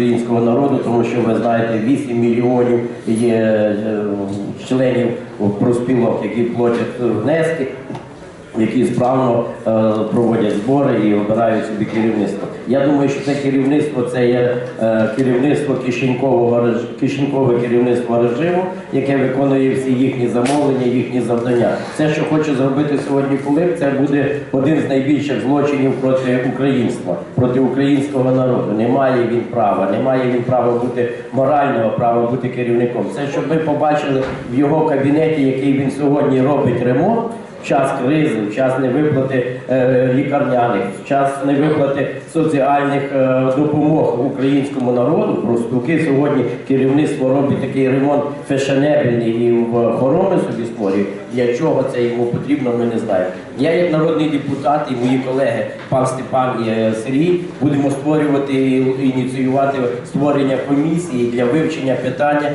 українського народу, тому що ви знаєте, 8 мільйонів є е, членів проспілок, які платять внески які справно е, проводять збори і обирають собі керівництво. Я думаю, що це керівництво це є е, керівництво кишенькового кишенькове керівництво режиму, яке виконує всі їхні замовлення, їхні завдання. Це, що хоче зробити сьогодні Кулик, це буде один з найбільших злочинів проти українства, проти українського народу. Не має він права, не має він права бути морального права бути керівником. Це щоб ми побачили в його кабінеті, який він сьогодні робить ремонт в час кризи, в час невиплати е, лікарняних, в час невиплати соціальних е, допомог українському народу. Профспілки сьогодні керівництво робить такий ремонт фешенебельний і в хороми собі створює. Для чого це йому потрібно, ми не знаємо. Я, як народний депутат, і мої колеги, пан Степан і е, Сергій, будемо створювати і ініціювати створення комісії для вивчення питання,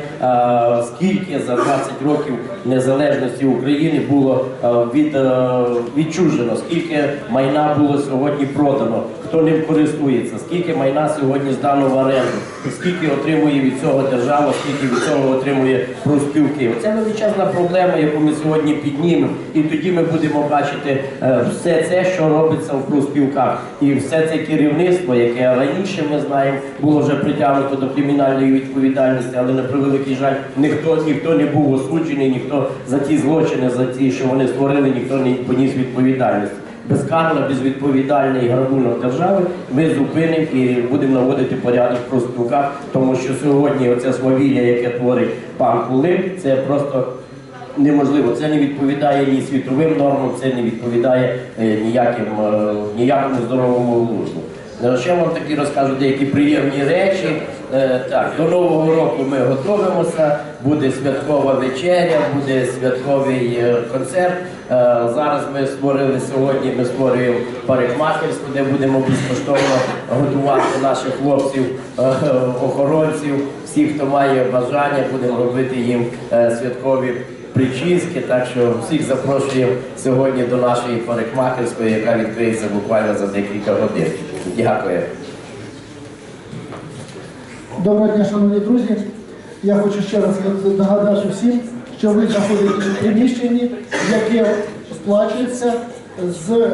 скільки за 20 років незалежності України було е, від, е, відчужено, скільки майна було сьогодні продано, хто ним користується, скільки майна сьогодні здано в оренду, скільки отримує від цього держава, скільки від цього отримує профспілки. Це величезна проблема, яку ми сьогодні піднімемо, і тоді ми будемо бачити е, все це, що робиться в профспілках, і все це керівництво, яке раніше ми знаємо, було вже притягнуто до кримінальної відповідальності, але на превеликий жаль, ніхто ніхто не був осуджений, ніхто за ті злочини, за ті, що вони створили, ніхто не поніс відповідальність. Безкарно, безвідповідальний грабунок держави ми зупинимо і будемо наводити порядок в профспілках, тому що сьогодні оце свавілля, яке творить пан Кулик, це просто неможливо. Це не відповідає ні світовим нормам, це не відповідає е, ніяким, е, ніякому здоровому глузду. Е, Ще вам такі розкажу деякі приємні речі. Так, до Нового року ми готуємося, буде святкова вечеря, буде святковий е, концерт. Е, Зараз ми створили сьогодні, ми створюємо парикмахерську, де будемо безкоштовно готувати наших хлопців, е, охоронців, всіх, хто має бажання, будемо робити їм святкові причинськи. Так що всіх запрошуємо сьогодні до нашої парикмахерської, яка відкриється буквально за декілька годин. Дякую. Доброго дня, шановні друзі. Я хочу ще раз нагадати всім, що ви знаходитесь у приміщенні, яке сплачується з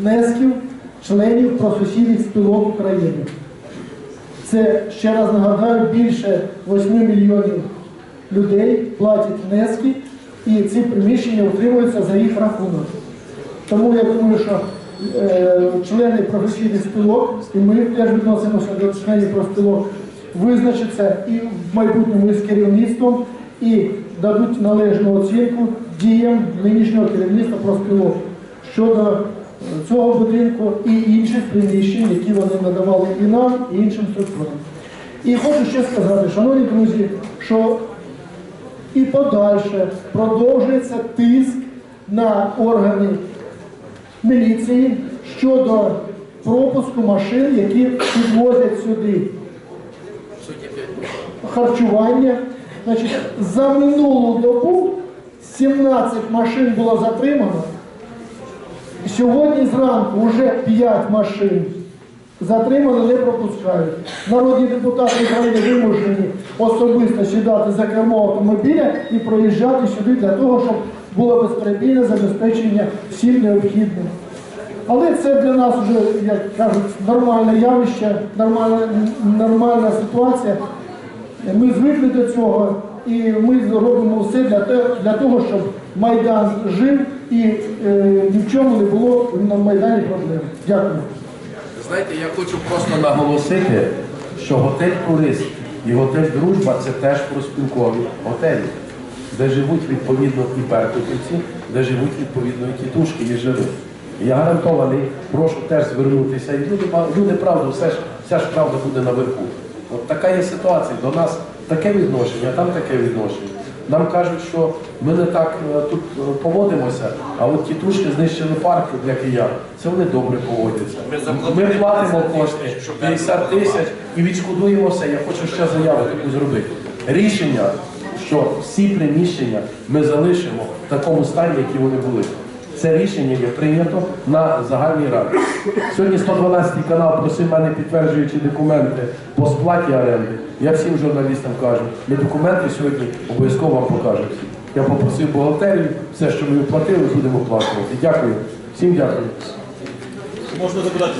внесків членів професійних спілок України. Це ще раз нагадаю, більше 8 мільйонів людей платять внески, і ці приміщення утримуються за їх рахунок. Тому я думаю, що е, члени професійних спілок, і ми теж відносимося до членів профспілок, визначаться і в майбутньому із керівництвом і дадуть належну оцінку діям нинішнього керівництва профспілок щодо е, цього будинку і інших приміщень, які вони надавали і нам, і іншим структурам. І хочу ще сказати, шановні друзі, що і подальше продовжується тиск на органи міліції щодо пропуску машин, які підвозять сюди харчування. Значить, за минулу добу 17 машин було затримано. Сьогодні зранку вже 5 машин затримали, не пропускають. Народні депутати України вимушені особисто сідати за кермо автомобіля і проїжджати сюди для того, щоб було безперебійне забезпечення всім необхідним. Але це для нас вже, як кажуть, нормальне явище, нормальна, нормальна ситуація. Ми звикли до цього і ми робимо все для, того, щоб Майдан жив і е, ні в чому не було на Майдані проблем. Дякую. Знаєте, я хочу просто наголосити, що готель Турист і готель Дружба це теж проспілкові готелі, де живуть відповідно і беркутівці, де живуть відповідно і тітушки, і живуть. Я гарантований, прошу теж звернутися. І люди, ж, вся ж правда буде наверху. От така є ситуація. До нас таке відношення, там таке відношення. Нам кажуть, що ми не так е, тут е, поводимося, а от тітушки знищили парк для киян. Це вони добре поводяться. Ми платимо кошти 50 тисяч і відшкодуємо все. Я хочу ще заяву таку зробити. Рішення, що всі приміщення ми залишимо в такому стані, які вони були. Це рішення є прийнято на загальній раді. Сьогодні 112 канал просив мене підтверджуючи документи по сплаті оренди. Я всім журналістам кажу, ми документи сьогодні обов'язково вам покажемо. Я попросив бухгалтерію, все, що ми оплатили, будемо оплачувати. Дякую. Всім дякую. Можна запитати.